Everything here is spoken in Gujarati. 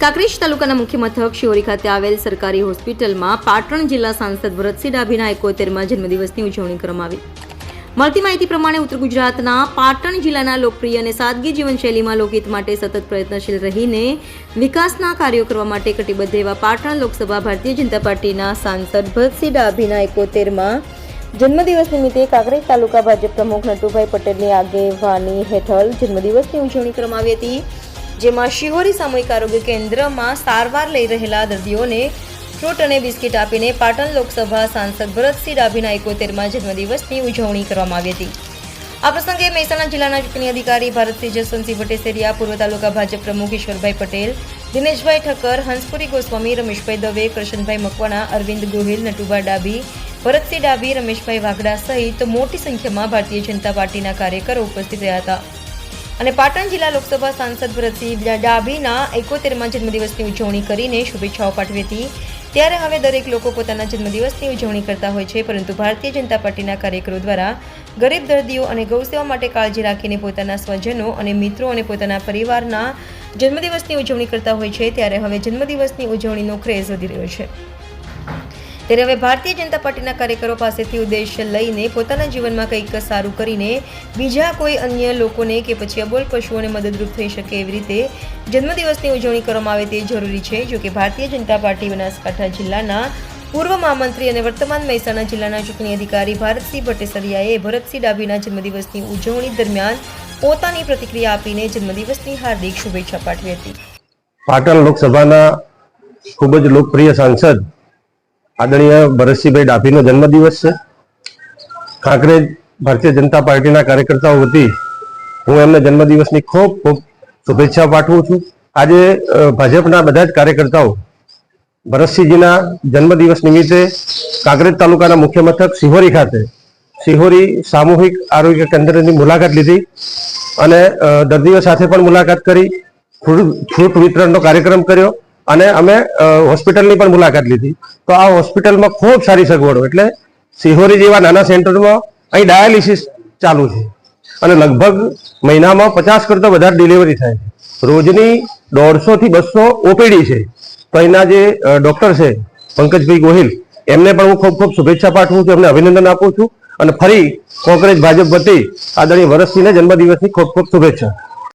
કાંકરેજ તાલુકાના મુખ્ય મથક શિહોરી ખાતે આવેલ સરકારી હોસ્પિટલમાં પાટણ જિલ્લા સાંસદ ભરતસિંહ ડાભીના એકોતેરમાં જન્મદિવસની ઉજવણી કરવામાં આવી. મળતી માહિતી પ્રમાણે ઉત્તર ગુજરાતના પાટણ જિલ્લાના લોકપ્રિય અને સાદગી જીવનશૈલીમાં લોકહિત માટે સતત પ્રયત્નશીલ રહીને વિકાસના કાર્યો કરવા માટે કટિબદ્ધ એવા પાટણ લોકસભા ભારતીય જનતા પાર્ટીના સાંસદ ભરતસિંહ ડાભીના એકોતેરમાં જન્મદિવસ નિમિત્તે કાંકરેજ તાલુકા ભાજપ પ્રમુખ નટુભાઈ પટેલની આગેવાની હેઠળ જન્મદિવસની ઉજવણી કરવામાં આવી હતી. જેમાં શિહોરી સામૂહિક આરોગ્ય કેન્દ્રમાં સારવાર લઈ રહેલા દર્દીઓને ફ્રૂટ અને બિસ્કિટ આપીને પાટણ લોકસભા સાંસદ ભરતસિંહ ડાભીના એકોતેરમાં જન્મદિવસની ઉજવણી કરવામાં આવી હતી. આ પ્રસંગે મહેસાણા જિલ્લાના ચૂંટણી અધિકારી ભારતસિંહ જસવંતસિંહ ભટ્ટેસરિયા પૂર્વ તાલુકા ભાજપ પ્રમુખ ઈશ્વરભાઈ પટેલ, દિનેશભાઈ ઠક્કર, હંસપુરી ગોસ્વામી, રમેશભાઈ દવે, કૃષ્ણભાઈ મકવાણા, અરવિંદ ગોહિલ, નટુભા ડાભી, ભરતસિંહ ડાભી, રમેશભાઈ વાઘડા સહિત મોટી સંખ્યામાં ભારતીય જનતા પાર્ટીના કાર્યકરો ઉપસ્થિત રહ્યા હતા. અને પાટણ જિલ્લા લોકસભા સાંસદ ભરતસિંહ ડાભીના એકોતેરમાં જન્મદિવસની ઉજવણી કરીને શુભેચ્છાઓ પાઠવી હતી. ત્યારે હવે દરેક લોકો પોતાના જન્મદિવસની ઉજવણી કરતા હોય છે, પરંતુ ભારતીય જનતા પાર્ટીના કાર્યકરો દ્વારા ગરીબ દર્દીઓ અને ગૌસેવા માટે કાળજી રાખીને પોતાના સ્વજનો અને મિત્રો અને પોતાના પરિવારના જન્મદિવસની ઉજવણી કરતા હોય છે. ત્યારે હવે જન્મદિવસની ઉજવણીનો ક્રેઝ વધી રહ્યો છે. ત્યારે હવે ભારતીય જનતા પાર્ટીના કાર્યકરો પાસેથી ઉદ્દેશ્ય લઈને પોતાના જીવનમાં કંઈક સારું કરીને બીજા કોઈ અન્ય લોકોને કે પછી અબોલ પશુઓને મદદરૂપ થઈ શકે એવી રીતે જન્મદિવસની ઉજવણી કરવામાં આવે તે જરૂરી છે જોકે ભારતીય જનતા પાર્ટી બનાસકાંઠા જિલ્લાના પૂર્વ મહામંત્રી અને વર્તમાન મહેસાણા જિલ્લાના ચૂંટણી અધિકારી ભારતસિંહ ભટ્ટેસરિયાએ ભરતસિંહ ડાભીના જન્મદિવસની ઉજવણી દરમિયાન પોતાની પ્રતિક્રિયા આપીને જન્મદિવસની હાર્દિક શુભેચ્છા પાઠવી હતી. પાટણ લોકસભાના ખૂબ જ લોકપ્રિય સાંસદ આદરણીય ભરતસિંહભાઈ ડાભીનો જન્મદિવસ છે. કાંકરેજ ભારતીય જનતા પાર્ટીના કાર્યકર્તાઓ વતી હું એમને જન્મદિવસની ખૂબ ખૂબ શુભેચ્છા પાઠવું છું. આજે ભાજપના બધા જ કાર્યકર્તાઓ ભરતસિંહજીના જન્મદિવસ નિમિત્તે કાંકરેજ તાલુકાના મુખ્ય મથક સિહોરી ખાતે સિહોરી સામૂહિક આરોગ્ય કેન્દ્રની મુલાકાત લીધી અને દર્દીઓ સાથે પણ મુલાકાત કરી ફ્રૂટ વિતરણનો કાર્યક્રમ કર્યો. અને અમે હોસ્પિટલની પણ મુલાકાત લીધી. તો આ હોસ્પિટલમાં ખૂબ સારી સગવડો. એટલે સિહોરી જેવા નાના સેન્ટરમાં અહીં ડાયાલિસિસ ચાલુ છે. અને લગભગ મહિનામાં પચાસ કરતાં વધારે ડિલિવરી થાય છે. રોજની દોઢસોથી બસો ઓપીડી છે. તો અહીંના જે ડૉક્ટર છે, પંકજભાઈ ગોહિલ, એમને પણ હું ખૂબ ખૂબ શુભેચ્છા પાઠવું છું, એમને અભિનંદન આપું છું. અને ફરી કોંગ્રેસ ભાજપ વતી આદરણીય ભરતસિંહને જન્મદિવસની ખૂબ ખૂબ શુભેચ્છા.